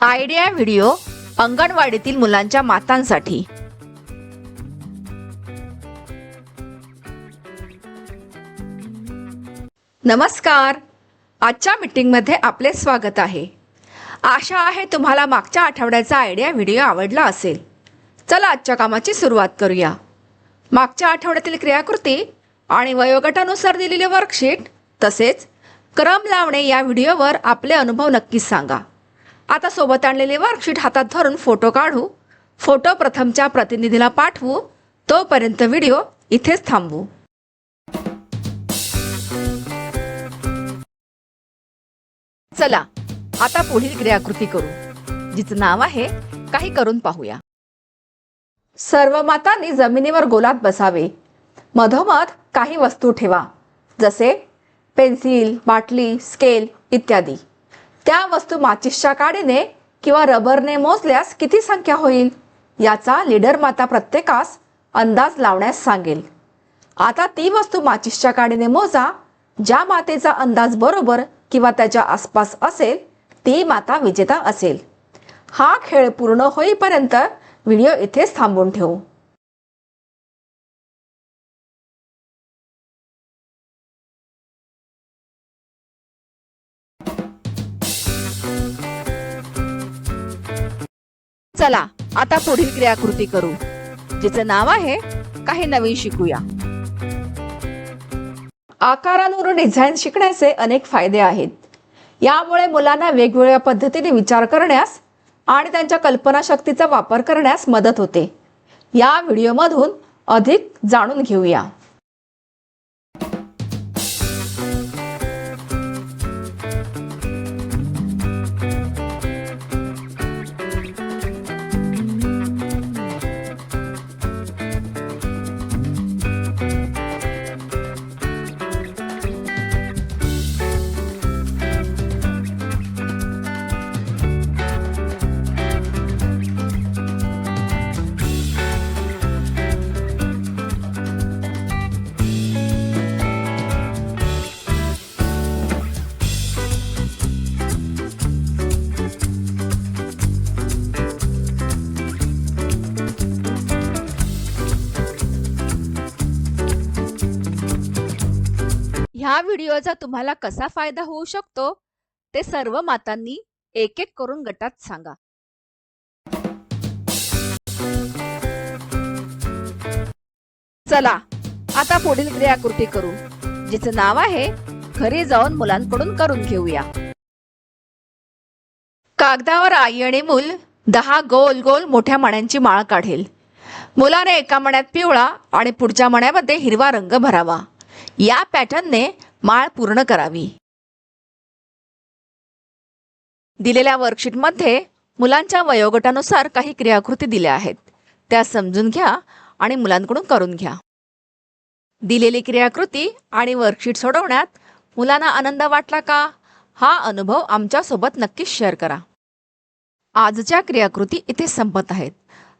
Idea video अंगणवाडीतील मुलांच्या मातांसाठी. नमस्कार. आजच्या मीटिंगमध्ये आपले स्वागत आहे. आशा आहे तुम्हाला मागच्या आठवड्याचा आयडिया व्हिडिओ आवडला असेल. चला आजच्या कामाची सुरुवात करूया. मागच्या आठवड्यातील क्रियाकृती आणि वयोगटानुसार दिलेले वर्कशीट तसेच क्रम लावणे या व्हिडिओवर आपले अनुभव नक्कीच सांगा. आता सोबत आणलेले वर्कशीट हातात धरून फोटो काढू. फोटो प्रथमच्या प्रतिनिधीला पाठवू. तोपर्यंत व्हिडिओ इथेच थांबवू चला आता पुढील क्रियाकृती करू. जिचं नाव आहे काही करून पाहूया. सर्व मातांनी जमिनीवर गोलात बसावे. मधोमध काही वस्तू ठेवा. जसे पेन्सिल बाटली स्केल इत्यादी. त्या वस्तू माचिसच्या काडीने किंवा रबरने मोजल्यास किती संख्या होईल? याचा लीडर माता प्रत्येकास अंदाज लावण्यास सांगेल. आता ती वस्तू माचिसच्या काडीने मोजा ज्या मातेचा अंदाज बरोबर किंवा त्याच्या आसपास असेल ती माता विजेता असेल. हा खेळ पूर्ण होईपर्यंत व्हिडिओ इथेच थांबून ठेवू. चला आता पुढील क्रियाकृती करू जिचं नाव आहे काही नवीन शिकूया. आकारांवरून डिझाईन शिकण्याचे अनेक फायदे आहेत. यामुळे मुलांना वेगवेगळ्या पद्धतीने विचार करण्यास आणि त्यांच्या कल्पनाशक्तीचा वापर करण्यास मदत होते. या व्हिडिओमधून अधिक जाणून घेऊया. ह्या व्हिडिओचा तुम्हाला कसा फायदा होऊ शकतो ते सर्व मातांनी एक एक करून गटात सांगा. चला आता पुढील क्रियाकृती करू जिचं नाव आहे घरी जाऊन मुलांकडून करून घेऊया. कागदावर आई आणि मूल दहा गोल गोल मोठ्या मण्यांची माळ काढेल. मुलाने एका मण्यात पिवळा आणि पुढच्या मण्यामध्ये हिरवा रंग भरावा. या पॅटर्नने माळ पूर्ण करावी. दिलेल्या वर्कशीटमध्ये मुलांच्या वयोगटानुसार काही क्रियाकृती दिल्या आहेत. त्या समजून घ्या आणि मुलांकडून करून घ्या. दिलेली क्रियाकृती आणि वर्कशीट सोडवण्यात मुलांना आनंद वाटला का? हा अनुभव आमच्यासोबत नक्कीच शेअर करा. आजच्या क्रियाकृती इथे संपत आहेत.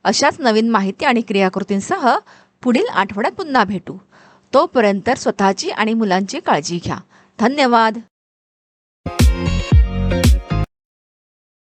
अशाच नवीन माहिती आणि क्रियाकृतींसह पुढील आठवड्यात पुन्हा भेटू. तोपर्यंत स्वतःची आणि मुलांची काळजी घ्या. धन्यवाद.